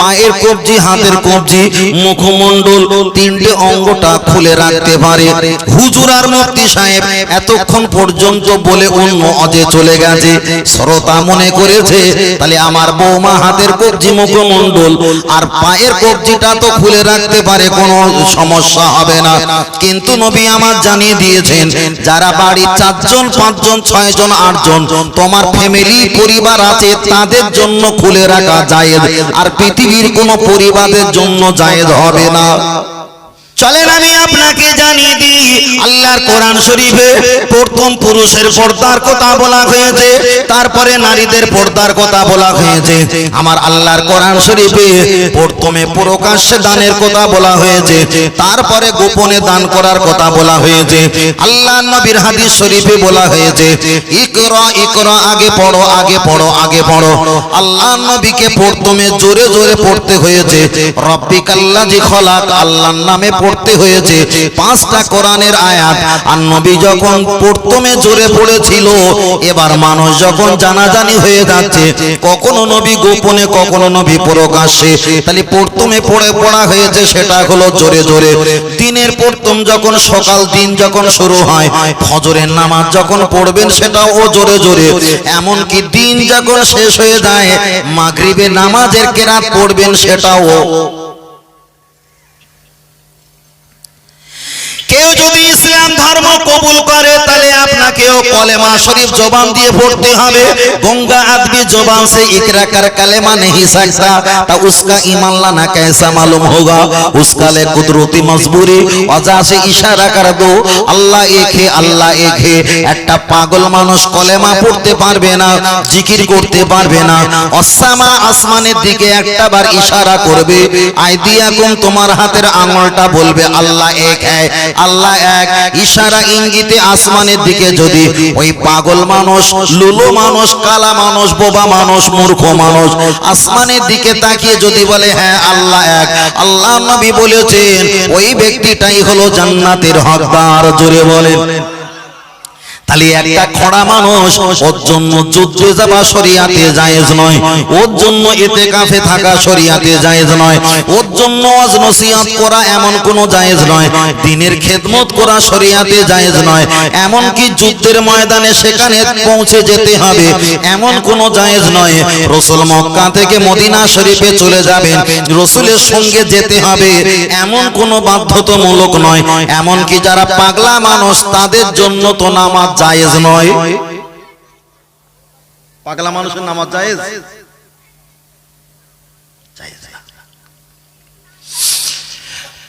পায়ের কবজি, হাতের কবজি, মুখমণ্ডল, তিনটে অঙ্গটা খুলে রাখতে পারে। হুজুর আর মুফতি সাহেব এতক্ষণ পর্যন্ত বলে অন্য অজে চলে গেছে। শ্রোতা মনে করেছে, তাহলে আমার বৌমা হাতের কবজি, মুখমণ্ডল আর পায়ের কবজিটা তো খুলে রাখতে পারে, কোনো সমস্যা হবে না। কিন্তু নবী আমার জানিয়ে দিয়েছেন, যারা বাড়ি চারজন, পাঁচজন, ছয়জন, আটজন, তোমার ফ্যামিলি পরিবার আছে, তাদের জন্য খুলে রাখা যায় আর পৃথিবীর কোনো পরিবারের জন্য জায়েজ হবে না। চলেন আমি আপনাকে জানিয়ে দিই, আল্লাহর কোরআন শরীফে প্রথম পুরুষের পর্দার কথা বলা হয়েছে, তারপরে নারীদের পর্দার কথা বলা হয়েছে। আমার আল্লাহর কোরআন শরীফে প্রথমে প্রকাশ্যে দানের কথা বলা হয়েছে, তারপরে গোপনে দান করার কথা বলা হয়েছে। আল্লাহ নবীর হাদিস শরীফে বলা হয়েছে, ইকরা ইকরা, আগে পড়ো আগে পড়ো আগে পড়ো। আল্লাহ নবীকে প্রথমে জোরে জোরে পড়তে হয়েছে রব্বিকাল্লাজি খলাক, আল্লাহর নামে পড়তে হয়েছে। পাঁচটা কোরআনের আয়াত। আর নবী যখন প্রথমে জোরে পড়েছিল, এবার মানুষ যখন জানাজানি হয়ে যাচ্ছে, কখনো নবী গোপনে, কখনো নবী প্রকাশ্যে। তাহলে প্রথমে পড়ে পড়া হয়েছে সেটা হলো জোরে জোরে। দিনের প্রথম যখন সকাল, দিন যখন শুরু হয়, ফজরের নামাজ যখন পড়বেন সেটাও ও জোরে জোরে। এমনকি দিন যখন শেষ হয়ে যায় মাগরিবে নামাজের কেরাত পড়বেন সেটাও কবুল করে তাহলে আপনাকেও কলেমা শরীফ জবান দিয়ে পড়তে হবে गंगा आदमी जबान से इकरा कर कलेमा नहीं सकता तो उसका ईमान लाना कैसा मालूम होगा उसका ले कुदरती मजबूरी वजह से इशारा कर दो আল্লাহ এক হে আল্লাহ এক হে একটা পাগল মানুষ কলেমা পড়তে পারবে না জিকির করতে পারবে না অসামা আসমানের দিকে একটা বার ইশারা করবে আইদিয়াকুম তোমার হাতের আঙুলটা বলবে আল্লাহ এক হ্যায় আল্লাহ এক ইশারা ইঙ্গিতে আসমানের দিকে যদি ওই পাগল মানুষ লুলু মানুষ কালা মানুষ বোবা মানুষ মূর্খ মানুষ আসমানের দিকে তাকিয়ে যদি বলে হ্যাঁ আল্লাহ এক আল্লাহ নবী বলেছেন ওই ব্যক্তিটাই হলো জান্নাতের হকদার জোরে বলেন। তাহলে একটা খড়া মানুষ ওর জন্য যুদ্ধে যাওয়া শরিয়াতে জায়েজ নয়। ওর জন্য এতে কাফে থাকা শরিয়াতে জায়েজ নয়। ওর জন্য ওয়াজ নসিহত করা এমন কোনো জায়েজ নয়। দিনের খেদমত করা শরিয়াতে জায়েজ নয়। এমন কি যুদ্ধের ময়দানে সেখানে পৌঁছে যেতে হবে? এমন কোনো জায়েজ নয়। রসুল মক্কা থেকে মদিনা শরীফে চলে যাবেন। রসুলের সঙ্গে যেতে হবে। এমন কোনো বাধ্যতামূলক নয়। এমন কি যারা পাগলা মানুষ তাদের জন্য তো নামাজ জায়েজ নয়। পাগলা মানুষের নামাজ জায়েজ?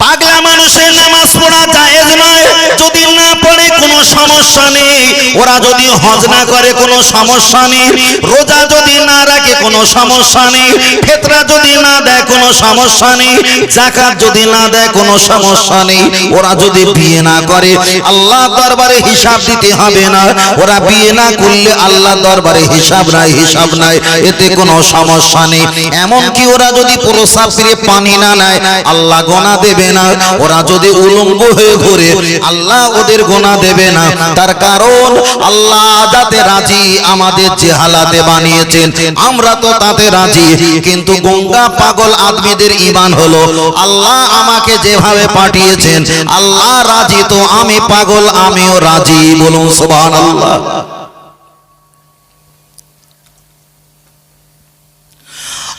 পাগলা মানুষের নামাজ পড়া জায়েজ নয়। যদি না পড়ে, কোনো সমস্যা নেই। ওরা যদি হজ না করে, কোনো সমস্যা নেই। রোজা যদি না রাখে, কোনো সমস্যা নেই। ফেতরা যদি না দেয়, কোনো সমস্যা নেই। জাকাত যদি না দেয়, কোনো সমস্যা নেই। ওরা যদি বিয়ে না করে আল্লাহ দরবারে হিসাব দিতে হবে না। ওরা বিয়ে না করলে আল্লাহ দরবারে হিসাব নাই হিসাব নাই। এতে কোনো সমস্যা নেই। এমন কি ওরা যদি প্রসাব ফিরে পানি না নেয়, আল্লাহ গোনা দেবে না, ওরা যদি উলঙ্গ হয়ে ঘুরে, আল্লাহ ওদের গোনা দেবে না। তার কারণ, আল্লাহ যাতে রাজি আমাদের যে বানিয়েছেন, আমরা তো তাতে রাজি। কিন্তু গঙ্গা পাগল আদমিদের ইমান হলো, আল্লাহ আমাকে যেভাবে পাঠিয়েছেন, আল্লাহ রাজি তো আমি পাগল, আমিও রাজি, বলুন সুবহানাল্লাহ।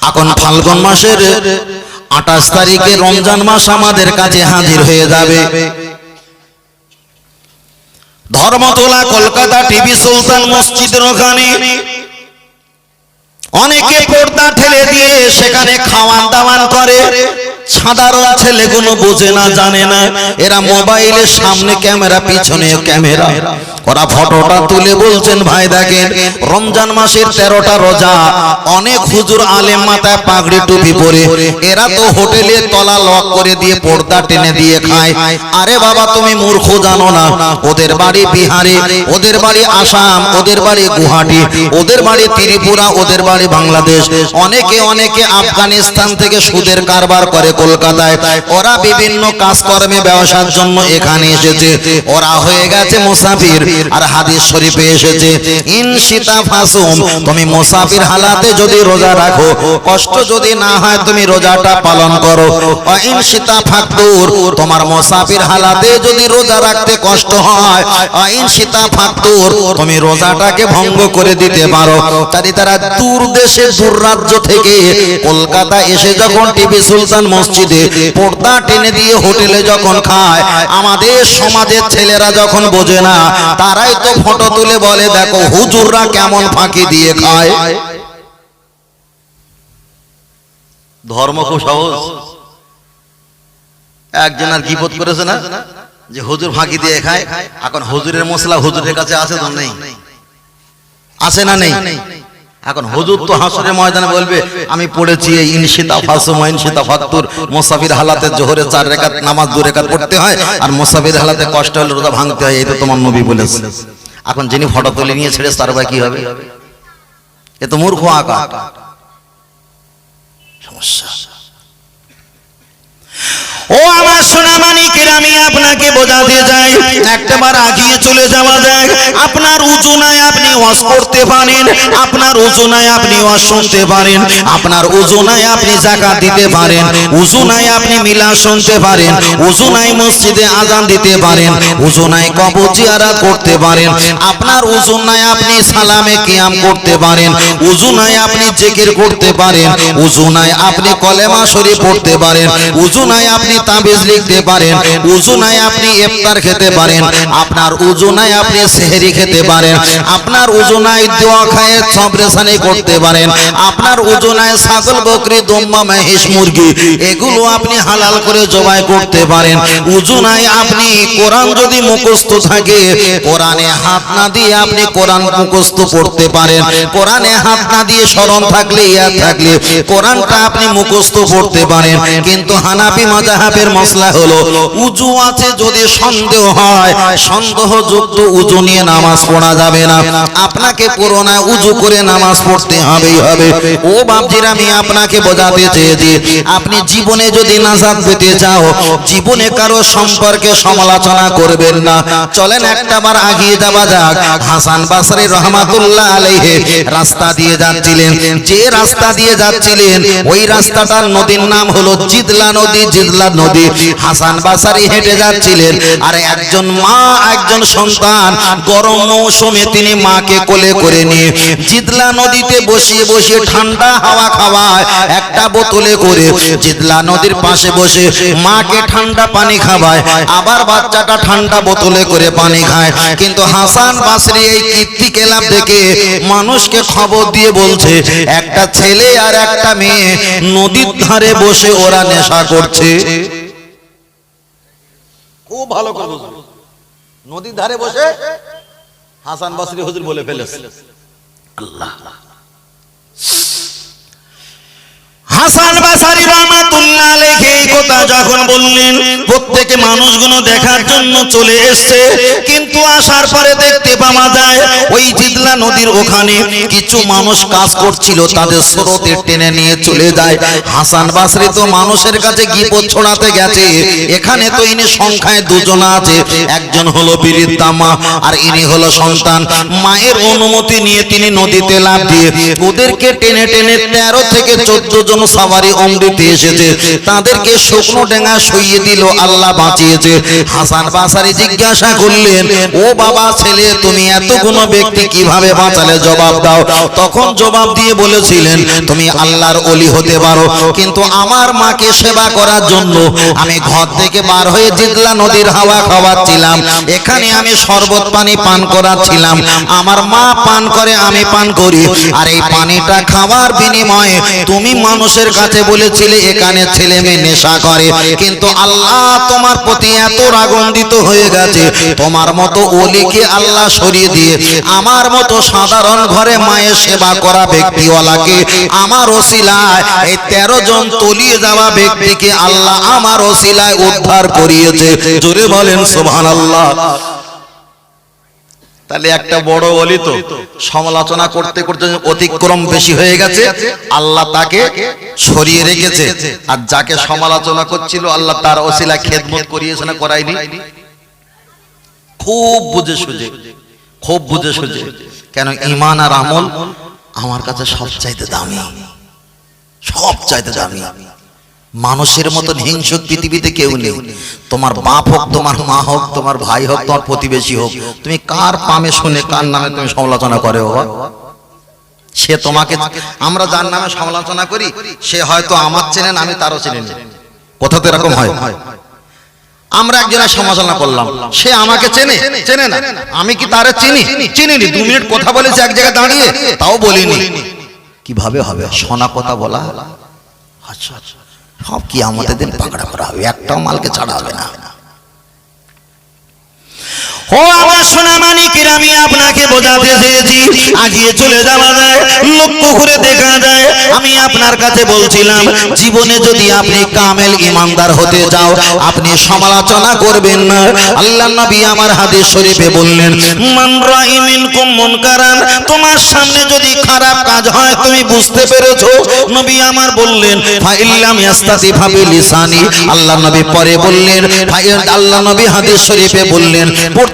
এখন ফাল্গুন মাসের আঠাশ তারিখে রমজান মাস আমাদের কাছে হাজির হয়ে যাবে। ধর্মতলা, কলকাতা, টিভি সুলতান মসজিদের ওখানে। অনেকে পর্দা ঠেলে দিয়ে সেখানে খাওয়ান দাওয়ান করে। সাধারণ ছেলেগুলো বোঝে না, জানে না। এরা মোবাইলের সামনে ক্যামেরা, পিছনে ক্যামেরা। ওরা ফটোটা তুলে বলছেন, ভাই দেখেন, রমজান মাসের তেরোটা রোজা, অনেক হুজুর আলেম মাথায় পাগড়ি টুপি পরে। এরা তো হোটেলে তলা লক করে দিয়ে পর্দা টেনে দিয়ে খায়। আরে বাবা, তুমি মূর্খ জানো না। ওদের বাড়ি বিহারে, ওদের বাড়ি আসাম, ওদের বাড়ি গুয়াহাটি, ওদের বাড়ি ত্রিপুরা, ওদের বাড়ি বাংলাদেশ। অনেকে অনেকে আফগানিস্তান থেকে সুদের কারবার করে কলকাতায়। ওরা বিভিন্ন কাজকর্মে ব্যবসার জন্য এখানে এসেছে। ওরা হয়ে গেছে মুসাফির আর হাদিস শরীফে এসেছে। ইন সীতা ফাসুম, তুমি মুসাফির হালাতে যদি রোজা রাখো, কষ্ট যদি না হয় তুমি রোজাটা পালন করো। ইন সীতা ফাকতুর তোমার মুসাফির হালাতে যদি রোজা রাখতে কষ্ট হয় ইন সীতা ফাকতুর তুমি রোজাটাকে ভঙ্গ করে দিতে পারো। তাই তারা দূর দেশে, দূর রাজ্য থেকে কলকাতা এসে যখন টিপি সুলতান মসজিদে পর্দা টেনে দিয়ে হোটেলে যখন খায়, আমাদের সমাজের ছেলেরা যখন বোঝে না, তারাই তো ফটো তুলে বলে, দেখো, হুজুররা কেমন ফাঁকি দিয়ে খায়? ধর্ম খুব সহজ। একজন আর গিপত করেছে না? যে হুজুর ফাঁকি দিয়ে খায়, এখন হুজুরের মশলা হুজুরের কাছে আছে তো নেই? আছে না নেই? এখন হুজুর তো হাসরের ময়দানে বলবে আমি পড়েছি এই ইনশিতা ফাসুম ইনশিতা ফাত্তুর মুসাফির হালাতে জোহরে চার রেখাত নামাজ দু রেখাত পড়তে হয় আর মুসাফির হালাতে কষ্ট হলে রোজা ভাঙতে হয় এটা তো তোমার নবী বলেছে। এখন যিনি ফটো তুলে নিয়ে ছেড়ে তার ভাই কি হবে? এ তো মূর্খ আঁকা সমস্যা। ও আমার সোনা মানিকের আমি আপনাকে বোঝাতে যাই একটাবার আগিয়ে চলে যাওয়া যায়। আপনার উজুনায় আপনি ওয়াজ করতে পারেন, আপনার উজুনায় আপনি ওয়াজ শুনতে পারেন, আপনার উজুনায় আপনি জাকাত দিতে পারেন, উজুনায় আপনি মিলাদ শুনতে পারেন, উজুনায় মসজিদে আজান দিতে পারেন, উজুনায় কবর জিয়ারাত করতে পারেন, আপনার উজুনায় আপনি সালামে কিয়াম করতে পারেন, উজুনায় আপনি জিকির করতে পারেন, উজুনায় আপনি কলেমা শরীফ পড়তে পারেন, উজুনায় আপনি তাবিজ লিখতে পারেন, উজুনায় আপনি ইফতার খেতে পারেন, আপনার উজুনায় আপনি সেহরি খেতে পারেন, আপনার উজুনায় দোয়া খায়ে করতে পারেন, আপনার উজুনায় ছাগল, বকরি দম্মা মহিষ, মুরগি, এগুলো আপনি হালাল করে জবাই করতে পারেন, উজুনায় আপনি কোরআন যদি মুখস্থ থাকে, কোরআনে হাত না দিয়ে আপনি কোরআন মুখস্থ পড়তে পারেন, কোরআনে হাত না দিয়ে স্মরণ থাকলে, ইয়াদ থাকলে, কোরআনটা আপনি মুখস্থ পড়তে পারেন, কিন্তু হানাফি মাজাহাবের মশলা হলো, উজু আছে যদি সন্দেহ হয়, সন্দেহযুক্ত উজু নিয়ে নামাজ পড়া যাবে না। আপনাকে পুরোনা উজু করে নামাজ পড়তে হবেই হবে। ও বাপজির, আমি আপনাকে বোঝাতে চেয়েছি, আপনি জীবনে যদি নাজাদ পেতে চাও, জীবনে কারও সম্পর্কে সমালোচনা করবেন না। চলেন একটাবার আগিয়ে যাওয়া যাক। হাসান বাসরি রহমাতুল্লাহ আলাইহি রাস্তা দিয়ে যাচ্ছিলেন। যে রাস্তা দিয়ে যাচ্ছিলেন, ওই রাস্তাটার নদীর নাম হলো জিদলা নদী। জিদলা নদী। হাসান বাসারি হেঁটে যাচ্ছিলেন। আর একজন মা, একজন সন্তান, গরম মৌসুমে তিনি মাকে কোলে করে নিয়ে জিদলা নদীতে বসিয়ে বসিয়ে ঠান্ডা হাওয়া খাওয়ায় একটা বোতলে করে জিদলা নদীর পাশে বসে মাকে ঠান্ডা পানি খাওয়ায়। আবার বাচ্চাটা ঠান্ডা বোতলে করে পানি খায়। কিন্তু হাসান বাসরি এই কীর্তি কেলাপ দেখে মানুষকে খবর দিয়ে বলছে, একটা ছেলে আর একটা মেয়ে নদীর ধারে বসে ওরা নেশা করছে। খুব ভালো করে বুঝবে নদীর ধারে বসে হাসান বাসরি হুজুর বলে ফেলেছে। আল্লাহ। হাসান বাসারি রহমাতুল্লাহ আলাইহি কথা যখন বললেন, প্রত্যেকে মানুষগুলো দেখার জন্য চলে এসেছে, কিন্তু আসার পরে দেখতে পাওয়া যায়, ওই জিদলা নদীর ওখানে কিছু মানুষ কাজ করছিল, তাদের স্রোতে টেনে নিয়ে চলে যায়। হাসান বাসরি তো মানুষের কাছে গিপদ ছড়াতে গেছে। এখানে তো ইনি সংখ্যায় দুজন আছে, একজন হলো বীরিদ্দা মা আর ইনি হলো সন্তান। মায়ের অনুমতি নিয়ে তিনি নদীতে লাভ দিয়ে ওদেরকে টেনে টেনে তেরো থেকে চোদ্দ জন সাবারি অমৃতে এসেছে। তাদেরকে শুকনো ডেঙ্গা শুইয়ে দিল, আল্লাহ বাঁচিয়েছে। হাসান বাসারি জিজ্ঞাসা করলেন, ও বাবা ছেলে, তুমি এত এতগুলো ব্যক্তি কীভাবে বাঁচালে? জবাব দাও। তখন জবাব দিয়ে বলেছিলেন, তুমি আল্লাহর অলি হতে পারো, কিন্তু আমার মাকে সেবা করার জন্য আমি ঘর থেকে বার হয়ে জিদলা নদীর হাওয়া খাওয়াচ্ছিলাম। এখানে আমি শরবত পানি পান করাচ্ছিলাম। আমার মা পান করে, আমি পান করি। আর এই পানিটা খাওয়ার বিনিময়ে তুমি মানুষের কাছে বলেছিলে, এখানে ছেলে মেয়ে নেশা করে। কিন্তু আল্লাহ তোমার প্রতি এত রাগন্ডিত হয়ে গেছে। তোমার মতো অলিকে আল্লাহ সরিয়ে দিয়ে, আমার মতো সাধারণ ঘরে মায়ের সেবা করা ব্যক্তিওয়ালাকে আমার ওসিলায়, এই তেরো জন তলিয়ে যাওয়া ব্যক্তিকে আল্লাহ আমার ওসিলায় উদ্ধার করিয়েছে। জোরে বলেন সোভান আল্লাহ তাহলে একটা বড় অলি তো সমালোচনা করতে করতে অতিক্রম বেশি হয়ে গেছে, আল্লাহ তাকে সরিয়ে রেখেছে। আর যাকে সমালোচনা করছিল, আল্লাহ তার ওসিলা খেদমত করিয়েছে না করায়নি। খুব বুঝে সুঝে, খুব বুঝে সুঝে। কেন ইমান আর আমল আমার কাছে সব চাইতে দামি সব চাইতে দামি। মানুষের মতন হিংসুক পৃথিবীতে কেউ নেই। তোমার বাপ হোক তোমার মা হোক তোমার ভাই হোক তোমার প্রতিবেশী হোক তুমি কার পামে শুনে কার নামে তুমি সমালোচনা করে বাবা? সে তোমাকে আমরা যার নামে সমালোচনা করি সে হয়তো আমার চেনেন আমি তারও চেনেন। কোথাও তো এরকম হয়? আমরা একজনের সমালোচনা করলাম। সে আমাকে চেনে? চেনে। না? আমি কি তারে চিনি? চিনিনি। দু মিনিট কথা বলেছি এক জায়গায় দাঁড়িয়ে। তাও বলিনি। কীভাবে হবে? শোনা কথা বলা? আচ্ছা আচ্ছা। সব কি আমাদের দিন পাকড়া করা হবে? একটাও মালকে ছাড়া হবে না। ও, আমার সোনা মানিকের আমি আপনাকে বোঝাতে চেয়েছি। আগিয়ে চলে যাওয়া যায় লক্ষ্য করে দেখা যায়। আমি আপনার কাছে বলছিলাম, জীবনে যদি আপনি কামেল ইমানদার হতে যাও আপনি সমালোচনা করবেন না। আল্লাহ নবী আমার হাদিস শরীফে বললেন তোমার সামনে যদি খারাপ কাজ হয়, তুমি বুঝতে পেরেছ? নবী আমার বললেন আল্লাহ নবী পরে বললেন আল্লাহ নবী হাদিস শরীফে বললেন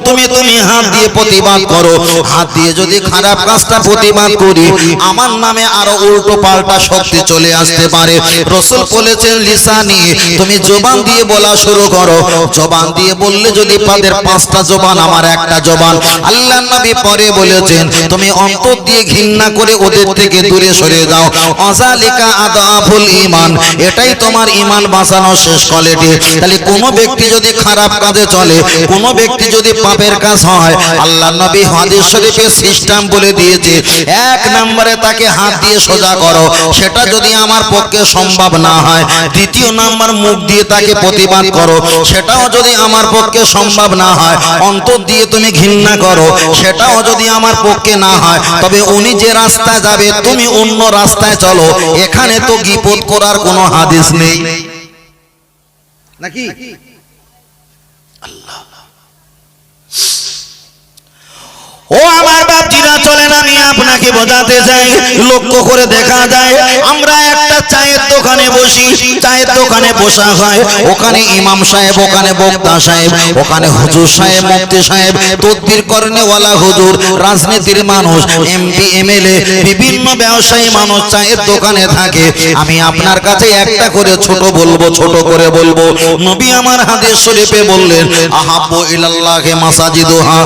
প্রথমে তুমি হাত দিয়ে প্রতিবাদ করো। হাত দিয়ে যদি খারাপ কাজটা প্রতিবাদ করি, আমার নামে আরও উল্টো পাল্টা শক্তি চলে আসতে পারে। রসুল বলেছেন, লিসানি, তুমি জবান দিয়ে বলা শুরু করো। জবান দিয়ে বললে যদি তাদের পাঁচটা জবান, আমার একটা জবান। আল্লাহ নবী পরে বলেছেন, তুমি অন্তর দিয়ে ঘৃণা করে ওদের থেকে দূরে সরে যাও। অজালিকা আদাফুল ইমান এটাই তোমার ইমান বাঁচানো শেষ কোয়ালিটি। তাহলে কোন ব্যক্তি যদি খারাপ কাজে চলে, কোনো ব্যক্তি যদি পাপের কাজ হয়। আল্লাহ নবী হাদিস শরীফে সিস্টেম বলে দিয়েছে, এক নম্বরে তাকে হাত দিয়ে সোজা করো, সেটা যদি আমার পক্ষে সম্ভব না হয়। দ্বিতীয় নাম্বার মুখ দিয়ে তাকে প্রতিবাদ করো, সেটাও যদি আমার পক্ষে সম্ভব না হয়। অন্তর দিয়ে তুমি ঘৃণা করো, সেটাও যদি আমার পক্ষে না হয়। তবে উনি যে রাস্তায় যাবে, তুমি অন্য রাস্তায় চলো। এখানে তো গিপত করার কোনো হাদিস নেই। নাকি? ও আমার বাপজিরা চলেন আমি আপনাকে বোঝাতে চাই, লক্ষ্য করে দেখা যায়, আমরা একটা চায়ের দোকানে বসি, চায়ের দোকানে বসা হয়। ওখানে ইমাম সাহেব, ওখানে বক্তা সাহেব, ওখানে হুজুর সাহেব, মুফতি সাহেব, তদবির করেনেওয়ালা হুজুর, রাজনীতির মানুষ, এমপি, এমএলএ, বিভিন্ন ব্যবসায়ী মানুষ চায়ের দোকানে থাকে। আমি আপনার কাছে একটা করে ছোট বলব, ছোট করে বলব। নবী আমার হাদিস শরীফে বললেন, আহাব্বু ইলাল্লাহি মাসাজিদুহা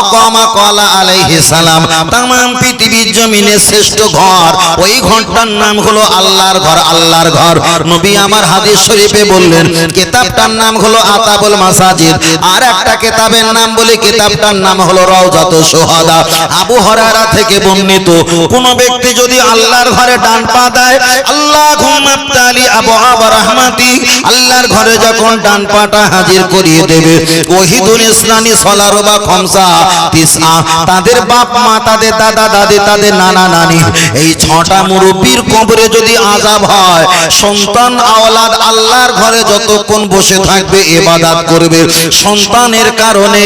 আকামা ক্বালা আলাইহিস সালাম। তাম পৃথিবীর জমিনে শ্রেষ্ঠ ঘর। ওই ঘরটার নাম হলো আল্লাহর ঘর আল্লাহর ঘর। নবী আমার হাদিস শরীফে বললেন, কিতাবটার নাম হলো আতাবুল মাসাজিদ। আর একটা কিতাবের নাম বলে, কিতাবটার নাম হলো রওজাতুশ শুহাদা আবু হরারা থেকে বর্ণিত, কোন ব্যক্তি যদি আল্লাহর ঘরে ডান পা দেয়, আল্লাহুম্মা তালি আবু আবা রাহমাতি। আল্লাহর ঘরে যখন ডান পাটা হাজির করিয়ে দেবে, ওহিদুল ইসলামী সলার বা খমসা তিসা তাদের বাপ মা, তাদের দাদা দাদি তাদের নানা নানি। এই ছটা মুরব্বীর কবরে যদি আজাব হয়, সন্তান, আওলাদ আল্লাহর ঘরে যতক্ষণ বসে থাকবে ইবাদত করবে। সন্তানের কারণে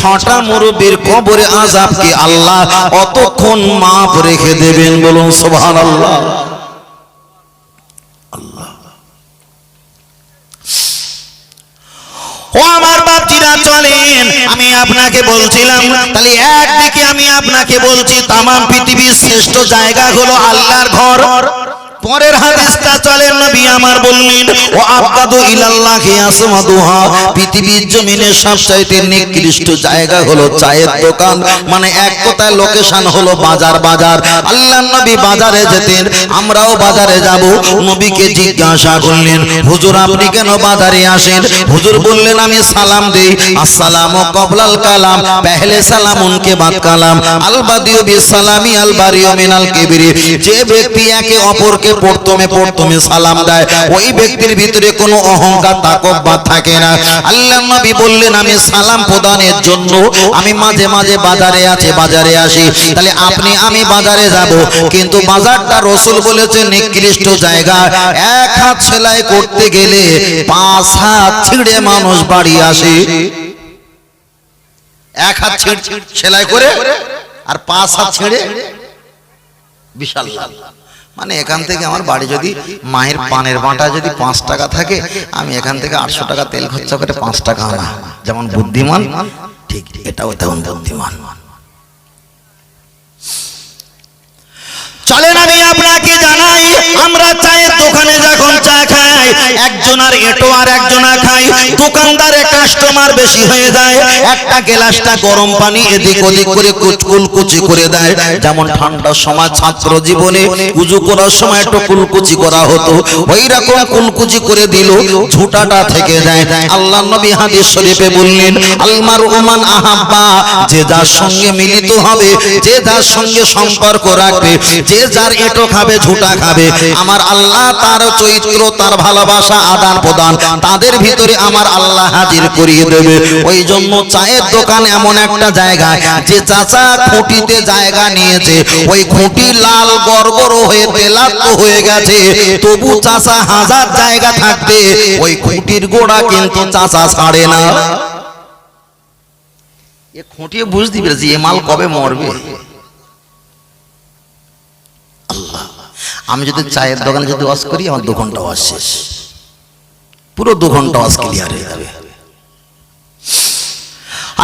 ছটা মুরব্বীর কবরে আজাবকে আল্লাহ অতক্ষণ মাপ রেখে দেবেন বলুন সুবহানাল্লাহ। ও আমার চলেন, আমি আপনাকে বলছিলাম, তাহলে একদিকে আমি আপনাকে বলছি, তামাম পৃথিবীর শ্রেষ্ঠ জায়গা হলো আল্লাহর ঘর পরের হাদিসটা চলেন, নবী আমার বললেন, ও ইলাল্লাহি আসমাদুহা, পৃথিবীর জমিনে সবচাইতে নিকৃষ্ট জায়গা হলো চায়ের দোকান। মানে এক কথায় লোকেশন হলো বাজার বাজার। নবী বাজারে যেতেন, আমরাও বাজারে যাব। নবীকে জিজ্ঞাসা করলেন, হুজুর, আপনি কেন বাজারে আসেন? হুজুর বললেন, আমি সালাম দেই। আসসালামু কবলাল কালাম সালাম, উনকে বাদ কালাম। আল বাদিউ বিসালামি আল বারিউ মিনাল কিবরি। যে ব্যক্তি একে অপরকে প্রথমে প্রথমে সালাম দেয়। ওই ব্যক্তির ভিতরে কোনো অহংকার তাকব্বর থাকে না। আল্লাহ নবী বললেন আমি সালাম প্রদানের জন্য আমি মাঝে মাঝে বাজারে আছে বাজারে আসি। তাহলে আপনি আমি বাজারে যাব। কিন্তু বাজারটা রসুল বলেছে নিকৃষ্ট জায়গা। এক হাত সেলাই করতে গেলে পাঁচ হাত ছিঁড়ে মানুষ বাড়ি আসে। এক হাত ছিঁড় সেলাই করে আর পাঁচ হাত ছেড়ে বিশাল মানে এখান থেকে আমার বাড়ি যদি মায়ের পানের বাঁটা যদি পাঁচ টাকা থাকে, আমি এখান থেকে আটশো টাকা তেল খরচা করে পাঁচ টাকা আনা। যেমন বুদ্ধিমান, ঠিক এটাও তেমন বুদ্ধিমান। চলেন আমি আপনাকে জানাই, আমরা চায়ের দোকানে যখন চা খাই একজন আর এটো আর একজনা দোকানদারে কাস্টমার বেশি হয়ে যায়, একটা গ্লাসটা গরম পানি এদিক ওদিক করে কুচকুল কুচি করে দেয়। যেমন ঠান্ডার সময় ছাত্র জীবনে উজু করার সময় একটু কুলকুচি করা হতো ওই রকম কুলকুচি করে দিল, ঝুটাটা থেকে যায় আল্লাহ নবী হাদিস শরীফে বললেন, আলমার আহাব্বা, যে যার সঙ্গে মিলিত হবে, যে যার সঙ্গে সম্পর্ক রাখবে, যে যার এটো খাবে, ঝুটা খাবে, আমার আল্লাহ তার চৈত্র তার ভালোবাসা আদান প্রদান তাদের ভিতরে আমার আল্লাহ হাজির করিয়ে দেবে। ওই জন্য চায়ের দোকান এমন একটা জায়গা যে চাচা খুঁটিতে জায়গা নিয়েছে। ওই খুঁটি লাল গড়গড় হয়ে তেলাত্ম হয়ে গেছে। তবু চাচা হাজার জায়গা থাকতে ওই খুঁটির গোড়া কিন্তু চাচা ছাড়ে না। খুঁটিয়ে বুঝতে পেরেছি, এ মাল কবে মরবে? আল্লাহ। আমি যদি চায়ের দোকানে যদি ওয়াশ করি আমার দু ঘণ্টা ওয়াশ শেষ। পুরো দু ঘণ্টা ওয়াশ ক্লিয়ার হয়ে যাবে।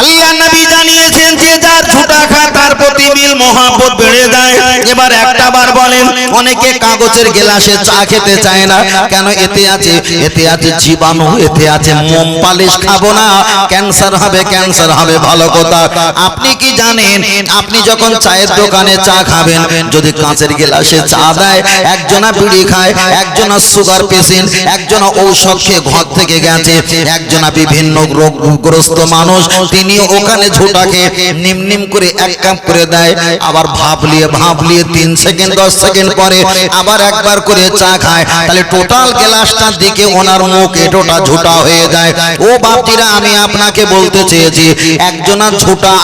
আল্লাহ নবী জানিয়েছেন যে যার ঝুটা খায় তার প্রতি মিল মহাব্বত বেড়ে যায়। এবার একটা বার বলেন, অনেকে কাগজের গ্লাসে চা খেতে চায় না। কেন এতে আছে? এতে আছে জীবাণু, এতে আছে মোম পালিশ খাব না। ক্যান্সার হবে ক্যান্সার হবে, ভালো কথা। আপনি কি জানেন? আপনি যখন চায়ের দোকানে চা খাবেন, যদি কাঁচের গ্লাসে চা দেয়, একজনা বিড়ি খায়, একজনা সুগার পেশেন্ট, একজনা ঔষধ খেয়ে ঘর থেকে গেছে, একজনা বিভিন্ন রোগগ্রস্ত মানুষ তিনি ওখানে ঝোটাকে নিম নিম করে এক কাপ করে দেয়। আবার ভাবলিয়ে ভাবলিয়ে তিন সেকেন্ড, দশ সেকেন্ড পরে আবার একবার করে চা খায়। তাহলে টোটাল গ্লাসটার দিকে ওনার মুখ এটোটা হয়ে যায়। ও বাপটিরা, আমি আপনাকে বলতে চেয়েছি, একজনের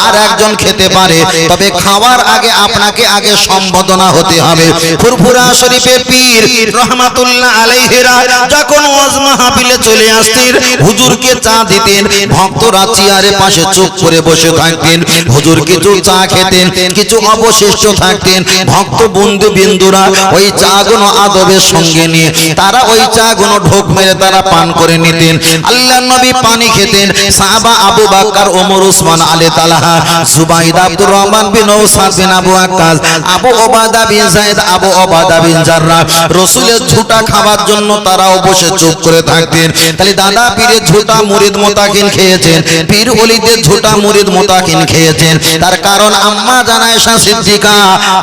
আর একজন খেতে পারে, তবে খাওয়ার আগে আপনাকে আগে সম্বোধনা হতে হবে। ফুরফুরা শরীফের পীর রহমাতুল্লাহ আলাইহিরা যখন ওয়াজ মাহফিলে চলে আসতেন, হুজুরকে চা দিতেন, ভক্তরা চেয়ারে পাশে চুপ করে বসে থাকতেন, হুজুর কিছু চা খেতেন, কিছু অবশিষ্ট থাকতেন, ভক্ত বন্ধু বিন্দুরা ওই চা চাগুলো আদবের সঙ্গে নিয়ে, তারা ওই চা চাগুলো ঢোক মেরে তারা পান করে নিতেন। আল্লাহ নবী পানি খেতেন, সাহাবা আবু বাক্কার, ওমর, উসমান, আলী, তালাহা সুবাইদ আব্দুর রহমান বিন ওসাদ বিন আবু আক্কাস, আবু ওবাদা বিন জায়েদ আবু ওবাদা বিন জাররা, রসুলের ঝুটা খাবার জন্য তারাও বসে চুপ করে থাকতেন। তাহলে দাদা পীরের ঝুটা মুরিদ মোতাকিন খেয়েছেন, পীর অলিদের ঝুটা মুরিদ মোতাকিন খেয়েছেন। তার কারণ আম্মা জানায়শা সিদ্দিকা,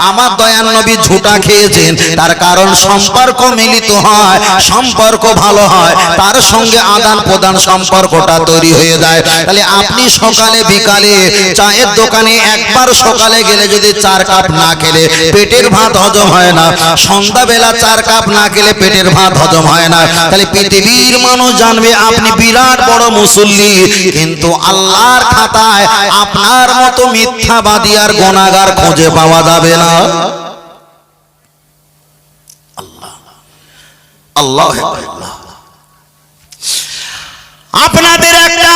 আমার দয়ান নবী ঝুটা খেয়েছেন। তার কারণ সম্পর্ক মিলিত হয়, সম্পর্ক ভালো হয়। তার সঙ্গে আদান প্রদান সম্পর্কটা তৈরি হয়ে যায়। তাহলে আপনি সকালে, বিকালে চায়ের দোকানে একবার সকালে গেলে যদি চার কাপ না খেলে পেটের ভাত হজম হয় না। সন্ধ্যাবেলা চার কাপ না খেলে পেটের ভাত হজম হয় না। তাহলে পৃথিবীর মানুষ জানবে আপনি বিরাট বড় মুসল্লি। কিন্তু আল্লাহর খাতায় আপনার মতো মিথ্যাবাদী আর গোনাগার খুঁজে পাওয়া যাবে না। আল্লাহ আল্লাহ আপনাদের একটা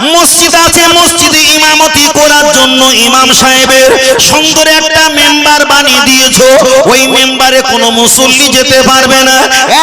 মসজিদ আছে, মসজিদে ইমামতি করার জন্য ইমাম সাহেবের সুন্দর একটা মেম্বার বানিয়ে দিয়েছ। ওই মেম্বারে কোনো মুসল্লি যেতে পারবে না।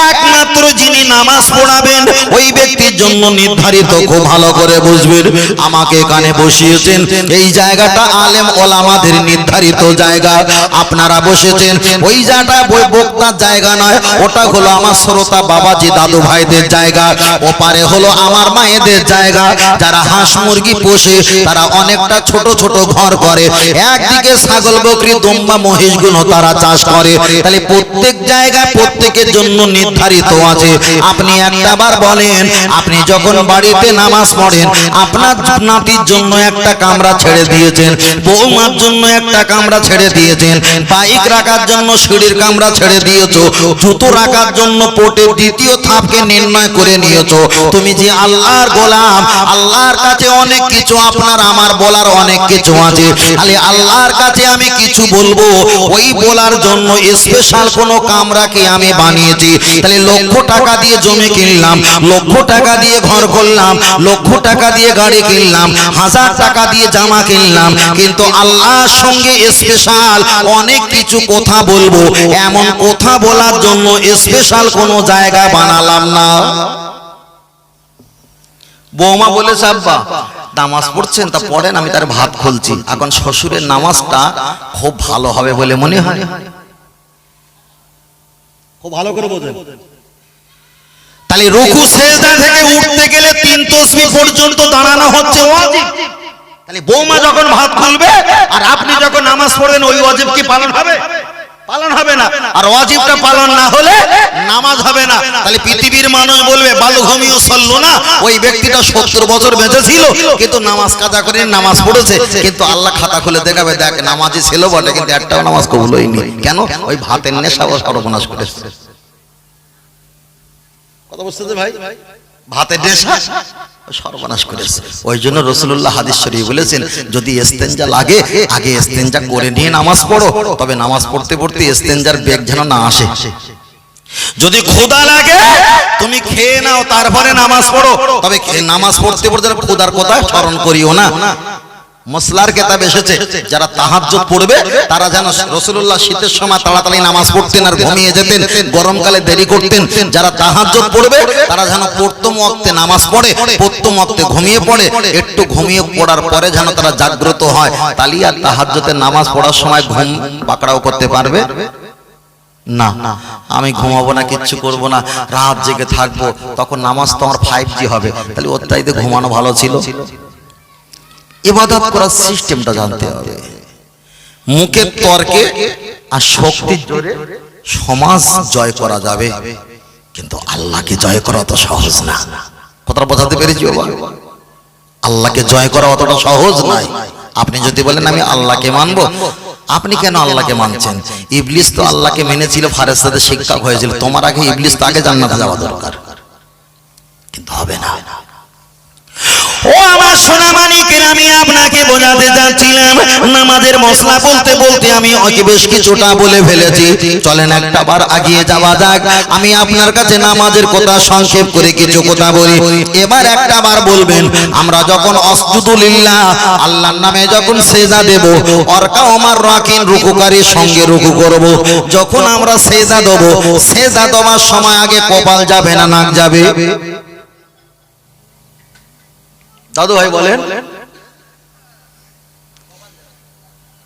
একমাত্র যিনি নামাজ পড়াবেন, ওই ব্যক্তির জন্য নির্ধারিত খুব ভালো করে বুঝবেন। আমাকে এখানে বসিয়েছেন। এই জায়গাটা আলেম ওলামাদের নির্ধারিত জায়গা। আপনারা বসেছেন। ওই জায়গাটা বই বক্তার জায়গা নয়। ওটা হলো আমার শ্রোতা বাবাজি দাদু ভাইদের জায়গা। ওপারে হলো আমার মায়েদের জায়গা। যারা হাঁস মুরগি পোষে, তারা অনেকটা ছোট ছোট ঘর করে। একদিকে ছাগল, বকরি, দম্বা মহিষগুলো তারা চাষ করে। তাহলে প্রত্যেক জায়গায় প্রত্যেকের জন্য নির্ধারিত আছে। আপনি একটাবার বলেন, আপনি যখন বাড়িতে নামাজ পড়েন, আপনার নাতির জন্য একটা কামরা ছেড়ে দিয়েছেন, বৌমার জন্য একটা কামরা ছেড়ে দিয়েছেন, বাইক রাখার জন্য সিঁড়ির কামরা ছেড়ে দিয়েছ, জুতো রাখার জন্য পোটের দ্বিতীয় ধাপকে নির্ণয় করে নিয়েছো। তুমি যে আল্লাহর গোলাম আল্লাহর কাছে অনেক কিছু, আপনার, আমার বলার অনেক কিছু আছে। খালি আল্লাহর কাছে আমি কিছু বলব, ওই বলার জন্য স্পেশাল কোনো কামরাকে আমি বানিয়েছি? তাহলে লক্ষ টাকা দিয়ে জমি কিনলাম, লক্ষ টাকা দিয়ে ঘর করলাম, লক্ষ টাকা দিয়ে গাড়ি কিনলাম, হাজার টাকা দিয়ে জামা কিনলাম, কিন্তু আল্লাহর সঙ্গে স্পেশাল অনেক কিছু কথা বলব, এমন কথা বলার জন্য স্পেশাল কোনো জায়গা বানালাম না। বৌমা বলেছে আব্বা নামাজ পড়ছেন তা পড়েন আমি তার ভাত খুলছি। এখন শ্বশুরের নামাজটা খুব ভালো হবে বলে মনে হয়। খুব ভালো করে বোঝেন। তাহলে রুকু সেজদা থেকে উঠতে গেলে তিন তসবি পর্যন্ত দাঁড়ানো হচ্ছে ওয়াজিব। তাহলে বৌমা যখন ভাত খুলবে আর আপনি যখন নামাজ পড়বেন ওই ওয়াজিব কি পালন হবে? পালন হবে না। আর ওয়াজিবটা পালন না হলে না। তাহলে পৃথিবীর মানুষ বলবে বালু ঘুমিও সল্লো না? ওই ব্যক্তিটা সত্তর বছর বেঁচে ছিল কিন্তু নামাজ কাজা করে নামাজ পড়েছে কিন্তু আল্লাহ খাতা খুলে দেখাবে দেখ নামাজি ছিল বটে কিন্তু একটাও নামাজ কবুল হয়নি। কেন? ওই ভাতের নেশা ও সর্বনাশ করেছে। কথা বুঝতে ভাই? ভাতের নেশা সর্বনাশ করেছে। ওই জন্য রসুল্লাহ হাদিস শরীফ বলেছেন যদি এস্তেঞ্জা লাগে আগে এস্তেঞ্জা করে নিয়ে নামাজ পড়ো। তবে নামাজ পড়তে পড়তে এস্তেঞ্জার বেগ যেন না আসে। যদি ক্ষুদা লাগে, তুমি খেয়ে নাও, তারপরে নামাজ পড়ো। তবে নামাজ পড়তে পড়তে ক্ষুদার কথা স্মরণ করিও না। মসলার কেতাব এসেছে, যারা তাহাজ্জুদ পড়বে, তারা যেন রসুল্লাহ শীতের সময় তাড়াতাড়ি নামাজ পড়তেন আর ঘুমিয়ে যেতেন, গরমকালে দেরি করতেন। যারা তাহাজ্জুদ পড়বে, তারা যেন প্রথম ওয়াক্তে নামাজ পড়ে, প্রথম ওয়াক্তে ঘুমিয়ে পড়ে। একটু ঘুমিয়ে পড়ার পরে যেন তারা জাগ্রত হয়। তালি আর তাহাজ্জুদের নামাজ পড়ার সময় ঘুম পাকড়াও করতে পারবে। না আমি ঘুমাবো না কিচ্ছু করব না রাত জেগে থাকব তখন নামাজ তো আমার ফাইভ জি হবে তাহলে ওর চাইতে ঘুমানো ভালো ছিল। ইবাদত করার সিস্টেমটা জানতে হবে। মুখের তর্কে আর শক্তির জোরে সমাজ জয় করা যাবে। কিন্তু আল্লাহকে জয় করা অত সহজ না। কথাটা বোঝাতে পেরেছি বাবা? আল্লাহকে জয় করা অতটা সহজ নয় আপনি যদি বলেন আমি আল্লাহকে মানবো আপনি কেন আল্লাহকে মানছেন? ইবলিস তো আল্লাহকে মেনেছিল ফারেস্তাদের শিক্ষক হয়েছিল। তোমার আগে ইবলিস তাকে আগে জান্নাতে যাওয়া দরকার। কিন্তু হবে না। ও, আমার সোনা মানিকের, আমি আপনাকে বোঝাতে যাচ্ছিলাম নামাজের মশলা বলতে বলতে আমি বেশ কিছুটা বলে ফেলেছি। চলেন একটা বার আগিয়ে যাওয়া যাক। আমি আপনার কাছে নামাজের কথা সংক্ষেপ করে কিছু কথা বলি। এবার একটা বার বলবেন, আমরা যখন অস্তুদুলিল্লাহ আল্লাহর নামে যখন সেজা দেব, অর্কা ওমার রাকিন রুকুকারীর সঙ্গে রুকু করব। যখন আমরা সেজা দেব, সেজা দেওয়ার সময় আগে কপাল যাবে না, নাক যাবে? দাদু ভাই বলেন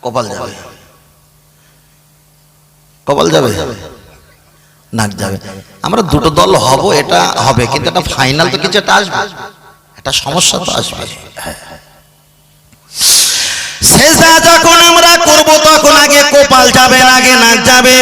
কপাল যাবে। কপাল যাবে? নাক যাবে। আমরা দুটো দল হব এটা হবে কিন্তু একটা ফাইনাল তো কিছু একটা আসবে। একটা সমস্যা তো আসবে। হ্যাঁ। সেজদা যখন আমরা করব, তখন আগে কপাল যাবে আগে নাক যাবে।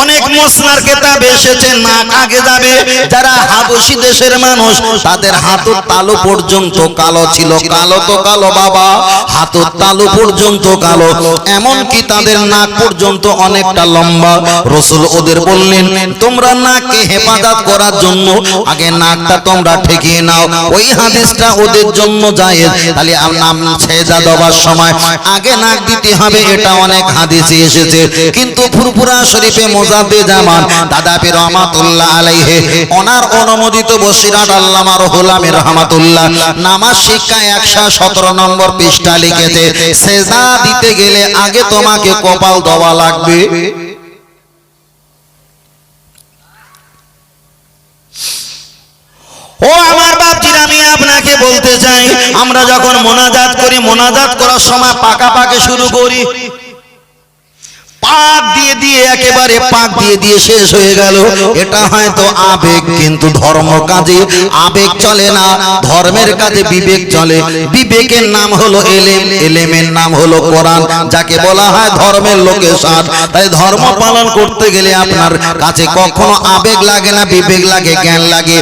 অনেক মশলার কেতাব এসেছে, নাক আগে যাবে। যারা হাবশি দেশের মানুষ, তাদের হাতের তালু পর্যন্ত কালো ছিল। কালো তো কালো, বাবা। হাতের তালু পর্যন্ত কালো। এমন তাদের নাক পর্যন্ত অনেকটা লম্বা। রসুল ওদের বললেন, তোমরা নাককে হেফাজত করার জন্য আগে নাকটা তোমরা ঠেকিয়ে নাও। ওই হাদিসটা ওদের জন্য যায় তাহলে নাম ছেজা দেওয়ার সময় আগে নাক দিতে হবে, এটা অনেক হাদিসে এসেছে। কিন্তু ফুরফুরা শরীফে মোজাদ্দে জামান, দাদা পীর রহমাতুল্লাহ আলাইহি, ওনার অনুমোদিত বসিরাট আল্লামা রহুল আমির রহমাতুল্লাহ, নামাজ শিক্ষা 117 নম্বর পৃষ্ঠা লিখেছে, সেজদা দিতে গেলে আগে তোমাকে কপাল দেওয়া লাগবে। ও আমার আমি আপনাকে বলতে চাই, আমরা যখন মোনাজাত করি, মোনাজাত করার সময় পাকা পাকে শুরু করি। পাক দিয়ে দিয়ে একেবারে পাক দিয়ে দিয়ে শেষ হয়ে গেল। এটা হয়তো আবেগ, কিন্তু ধর্ম কাজে আবেগ চলে না, ধর্মের কাজে বিবেক চলে। বিবেকের নাম হলো এলেম, এলেমের নাম হলো কোরআন, যাকে বলা হয় ধর্মের লোকেশন তাই ধর্ম পালন করতে গেলে আপনার কাছে কখনো আবেগ লাগে না, বিবেক লাগে, জ্ঞান লাগে।